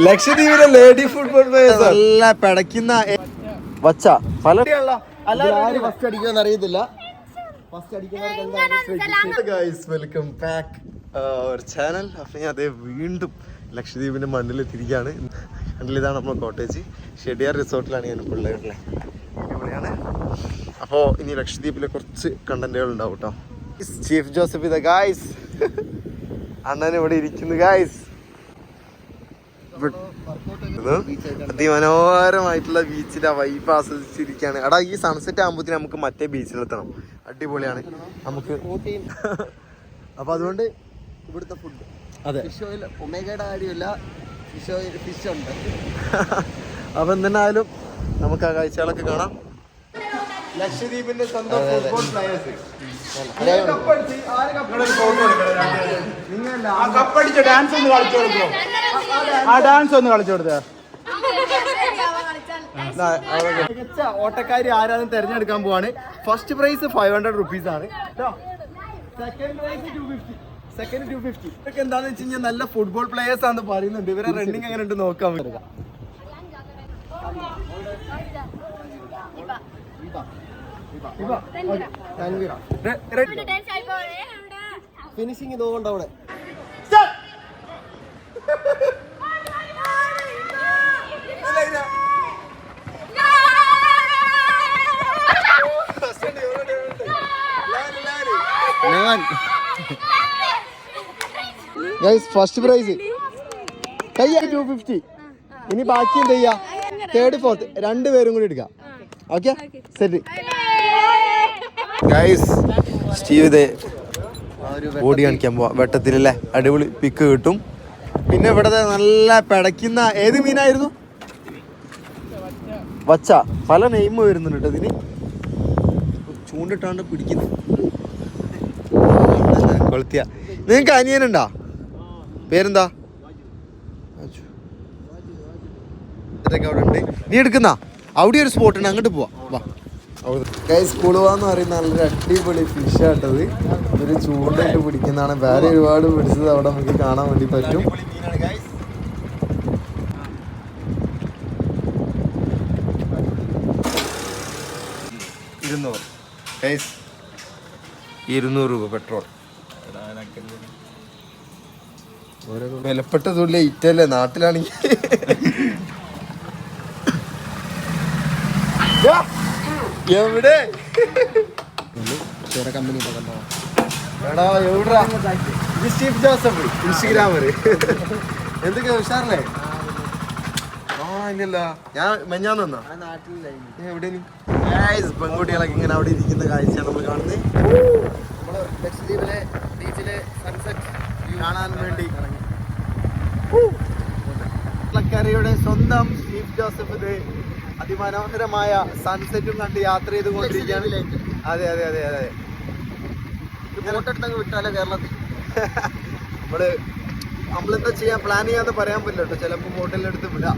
ലക്ഷദ്വീപിലെ lady football നല്ല പിടയ്ക്കുന്ന വച്ച. പല ഫസ്റ്റ് അടിക്കുമെന്ന് അറിയത്തില്ല. ഫസ്റ്റ് അടിക്കുന്നവർക്ക് വെൽക്കം ബാക്ക് ഒരു ചാനൽ അപ്പം അതേ വീണ്ടും ലക്ഷദ്വീപിന്റെ മണ്ണിൽ തിരികാണ് കണ്ടില്ല ഇതാണ് നമ്മുടെ കോട്ടേജ്. ഷെഡിയാർ റിസോർട്ടിലാണ് ഞാൻ ഇപ്പോൾ ഉള്ളത്. അടിപൊളിയാണ്. അപ്പോൾ ഇനി ലക്ഷദ്വീപിലെ കുറച്ച് കണ്ടന്റുകൾ ഉണ്ടാവും കേട്ടോ. ചീഫ് ജോസഫ് ഇത് ഗായ്സ് അണ്ണൻ ഇവിടെ ഇരിക്കുന്നു ഗായ്സ് അതിമനോഹരമായിട്ടുള്ള ബീച്ചിന്റെ വൈബ് ആസ്വദിച്ചിരിക്കുകയാണ്. എടാ ഈ സൺസെറ്റ് ആകുമ്പോഴത്തേന് നമുക്ക് മറ്റേ ബീച്ചിലെത്തണം അടിപൊളിയാണ്. നമുക്ക് അപ്പൊ അതുകൊണ്ട് ഇവിടുത്തെ ഫുഡ് അതെ. ഫിഷ് ഓയിൽ ഒമേഗയുടെ കാര്യമില്ല. ഫിഷ് ഓയിൽ ഫിഷ് ഉണ്ട്. അപ്പൊ എന്തായാലും നമുക്ക് ആ കാഴ്ചകളൊക്കെ കാണാം. ലക്ഷദ്വീപിന്റെ സ്വന്തം ഫുട്ബോൾ പ്ലേയേഴ്സ് ആ കപ്പടിച്ച ഡാൻസ് ഒന്ന് കളിച്ചു കൊടുക്കോ ആ ഡാൻസ് ഒന്ന് കളിച്ചു കൊടുത്തേ മികച്ച ഓട്ടക്കാരി ആരാന്ന് തെരഞ്ഞെടുക്കാൻ പോവാണ് first prize five hundred rupees ആണ് second prize two fifty second two fifty ഇതൊക്കെ എന്താന്ന് വെച്ച് കഴിഞ്ഞാൽ നല്ല ഫുട്ബോൾ പ്ലേയേഴ്സ് ആണെന്ന് പറയുന്നുണ്ട് ഇവരെ റണ്ണിങ് എങ്ങനെ ഉണ്ട് നോക്കാൻ പറ്റുക ഫിനിഷിങ് ഇതുകൊണ്ട് അവിടെ ഫസ്റ്റ് പ്രൈസ് കയ്യ ടു ഫിഫ്റ്റി ഇനി ബാക്കി എന്ത് ചെയ്യാ? തേർഡ് ഫോർത്ത് രണ്ട് പേരും കൂടി എടുക്കാം. ഓക്കെ സെറ്റ് ഗൈസ് സ്റ്റീവ് ഇതേ ഓടി കാണിക്കാൻ പോവാ. വെട്ടത്തിലല്ലേ? അടിപൊളി പിക്ക് കിട്ടും. പിന്നെ ഇവിടെ നല്ല പിടയ്ക്കുന്ന ഏത് മീനായിരുന്നു? വച്ച. പല നെയിം വരുന്നുണ്ട് കേട്ടോ ഇതിന്. ചൂണ്ടിട്ടാണ്ട് പിടിക്കുന്നു. കൊളുത്തിയ. നിങ്ങക്ക് അനിയനുണ്ടാ? പേരെന്താ. ഇതൊക്കെ അവിടെ ഉണ്ട്. നീ എടുക്കുന്ന? അവിടെ ഒരു സ്പോട്ട് ഉണ്ട്. അങ്ങോട്ട് പോവാ. വാ. സ്കൂൾ പോവാന്ന് പറയുന്ന നല്ലൊരു അടിപൊളി ഫിഷ് ആട്ടത് ഒരു ചൂണ്ടായിട്ട് പിടിക്കുന്നതാണ്. വേറെ ഒരുപാട് പിടിച്ചത് അവിടെ നമുക്ക് കാണാൻ വേണ്ടി പറ്റും. ഇരുന്നൂറ്. ഇരുന്നൂറ് രൂപ പെട്രോൾ വിലപ്പെട്ട തുള്ളി ഇറ്റല്ലേ നാട്ടിലാണെങ്കിൽ? എവിടെ? വേറെ കമ്പനി എടാ എവിടാ? ഇത് സ്റ്റീവ് ജോസഫ്. ഇൻസ്റ്റഗ്രാമറ്. എന്തൊക്കെയാ ഉഷാറല്ലേ? ആ ഇല്ലല്ല. ഞാൻ മെഞ്ഞാൻ വന്നാ. എവിടെ പെൺകുട്ടികളൊക്കെ ഇങ്ങനെ അവിടെ ഇരിക്കുന്ന കാഴ്ച നമ്മൾ കാണുന്നത്. നമ്മൾ ലക്ഷദ്വീപിലെ ബീച്ചിലെ സൺസെറ്റ് കാണാൻ വേണ്ടി. കരയുടെ സ്വന്തം സ്റ്റീഫ് ജോസഫ് അതിമനോഹരമായ സൺസെറ്റും കണ്ട് യാത്ര ചെയ്തുകൊണ്ടിരിക്കുകയാണ് അതെ അതെ അതെ അതെ. ഫോട്ടെടുത്തങ്ങ് വിട്ടാലോ കേരളത്തിൽ. നമ്മൾ നമ്മളെന്താ ചെയ്യാൻ പ്ലാൻ ചെയ്യാതെ പറയാൻ പറ്റില്ല കേട്ടോ. ചിലപ്പോൾ ഹോട്ടലിലെടുത്ത് വിടാം.